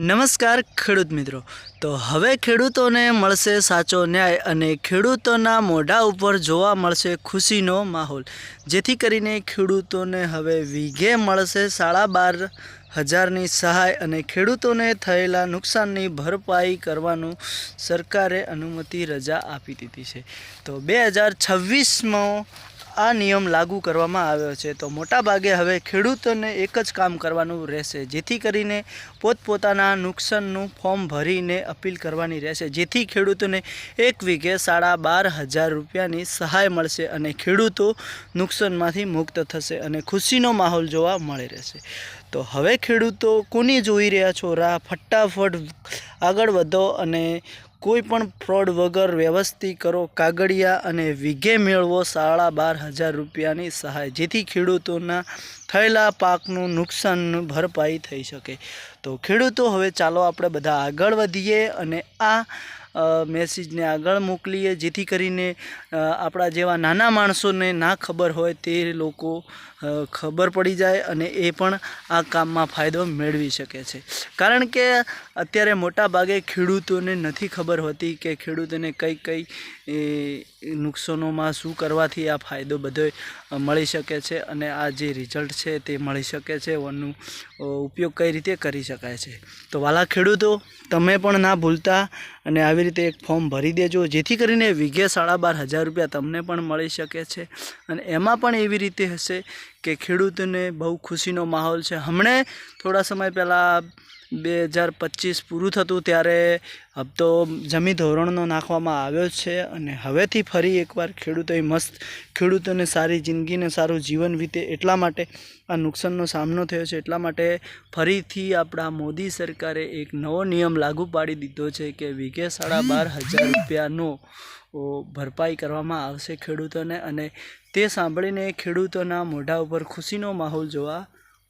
નમસ્કાર ખેડૂત મિત્રો. તો હવે ખેડૂતોને મળશે સાચો ન્યાય અને ખેડૂતોના મોઢા ઉપર જોવા મળશે ખુશીનો માહોલ. જેથી કરીને ખેડૂતોને હવે વીઘે મળશે સાડા બાર હજારની સહાય અને ખેડૂતોને થયેલા નુકસાનની ભરપાઈ કરવાનું સરકારે અનુમતિ રજા આપી દીધી છે. તો બે હજાર છવ્વીસમાં આ નિયમ લાગુ કરવામાં આવ્યો છે. તો મોટાભાગે હવે ખેડૂતોને એક જ કામ કરવાનું રહેશે. જેથી કરીને પોતપોતાના નુકસાનનું ફોર્મ ભરીને અપીલ કરવાની રહેશે. જેથી ખેડૂતોને એક વીઘે સાડા બાર હજાર રૂપિયાની સહાય મળશે અને ખેડૂતો નુકસાનમાંથી મુક્ત થશે અને ખુશીનો માહોલ જોવા મળી રહેશે. તો હવે ખેડૂતો કોની જોઈ રહ્યા છો? રાહ ફટાફટ આગળ વધો અને કોઈ પણ ફ્રોડ વગર વ્યવસ્થિત કરો, કાગળિયા અને વીઘે મેળવો, સાડા બાર હજાર રૂપિયાની સહાય, જેથી ખેડૂતોના થયેલા પાકનું નુકસાનનું ભરપાઈ થઈ શકે. તો ખેડૂતો, હવે ચાલો આપણે બધા આગળ વધીએ અને આ મેસેજને આગળ મોકલીએ, જેથી કરીને આપણા જેવા નાના માણસોને ના ખબર હોય તે લોકો ખબર પડી જાય અને એ પણ આ કામમાં ફાયદો મેળવી શકે છે. કારણ કે અત્યારે મોટાભાગે ખેડૂતોને નથી ખબર હોતી કે ખેડૂતોને કઈ કઈ એ, નુકસાનોમાં શું કરવાથી આ ફાયદો બધો મળી શકે છે અને આ જે રિઝલ્ટ છે તે મળી શકે છે વનનું ઉપયોગ કઈ રીતે કરી શકાય છે? તો વાલા ખેડૂતો તમે પણ ના ભૂલતા અને આવી રીતે એક ફોર્મ ભરી દેજો જેથી કરીને વીઘે સાડા બાર હજાર રૂપિયા તમને પણ મળી શકે છે અને એમાં પણ એવી રીતે હશે કે ખેડૂતને બહુ ખુશીનો માહોલ છે. હમણે થોડા સમય પહેલાં બે હજાર પચીસ પૂરું થતું ત્યારે હપ્તો જમી ધોરણનો નાખવામાં આવ્યો છે અને હવેથી ફરી એકવાર ખેડૂતોએ મસ્ત ખેડૂતોને સારી જિંદગીને સારું જીવન વીતે એટલા માટે આ નુકસાનનો સામનો થયો છે. એટલા માટે ફરીથી આપણા મોદી સરકારે એક નવો નિયમ લાગુ પાડી દીધો છે કે વીઘે સાડા બાર હજાર રૂપિયાનો ભરપાઈ કરવામાં આવશે ખેડૂતોને અને તે સાંભળીને ખેડૂતોના મોઢા ઉપર ખુશીનો માહોલ જોવા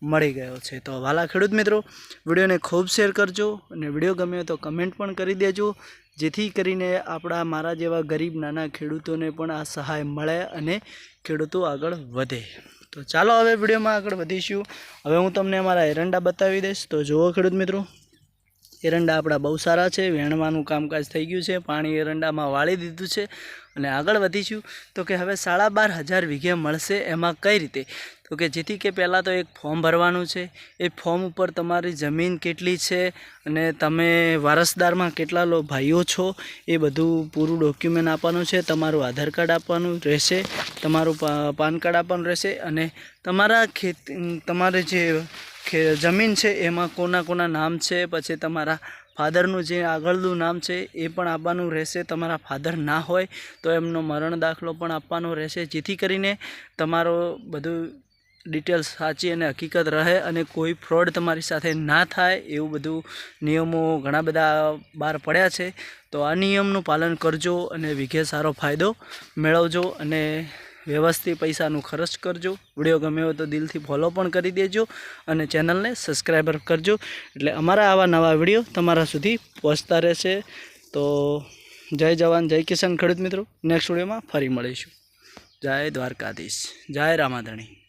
મળી ગયો છે. તો વાલા ખેડૂત મિત્રો, વિડીયોને ખૂબ શેર કરજો અને વીડિયો ગમ્યો તો કમેન્ટ પણ કરી દેજો, જેથી કરીને આપણા મારા જેવા ગરીબ નાના ખેડૂતોને પણ આ સહાય મળે અને ખેડૂતો આગળ વધે. તો ચાલો હવે વિડીયોમાં આગળ વધીશું. હવે હું તમને અમારા એરંડા બતાવી દઈશ. તો જુઓ ખેડૂત મિત્રો એરંડા આપણા બહુ સારા છે, વેણવાનું કામકાજ થઈ ગયું છે, પાણી એરંડામાં વાળી દીધું છે અને આગળ વધીશું. તો કે હવે સાડા બાર હજાર વીઘે મળશે એમાં કઈ રીતે? તો કે જેથી કે પહેલાં તો એક ફોર્મ ભરવાનું છે. એ ફોર્મ ઉપર તમારી જમીન કેટલી છે અને તમે વારસદારમાં કેટલા લો ભાઈઓ છો, એ બધું પૂરું ડોક્યુમેન્ટ આપવાનું છે. તમારું આધાર કાર્ડ આપવાનું રહેશે, તમારું પાન કાર્ડ આપવાનું રહેશે અને તમારા ખેત, તમારે જે ખે- જમીન છે, એમાં કોના કોના નામ છે, પછી તમારા ફાધરનું જે આગળનું નામ છે, એ પણ આપવાનું રહેશે. તમારા ફાધર ના હોય તો એમનો મરણ દાખલો પણ આપવાનો રહેશે. જેથી કરીને તમારો બધું ડિટેલ્સ સાચી અને હકીકત રહે અને કોઈ ફ્રોડ તમારી સાથે ના થાય એવું બધું નિયમો ઘણા બધા બહાર પડ્યા છે. તો આ નિયમનું પાલન કરજો અને વિઘે સારો ફાયદો મેળવજો અને વ્યવસ્થિત પૈસાનું ખર્ચ કરજો. વીડિયો ગમે હોય તો દિલથી ફોલો પણ કરી દેજો અને ચેનલને સબસ્ક્રાઈબર કરજો. એટલે અમારા આવા નવા વીડિયો તમારા સુધી પહોંચતા રહેશે. તો જય જવાન, જય કિસાન ખેડૂત મિત્રો. નેક્સ્ટ વિડીયોમાં ફરી મળીશું. જય દ્વારકાધીશ. જય રામાધણી.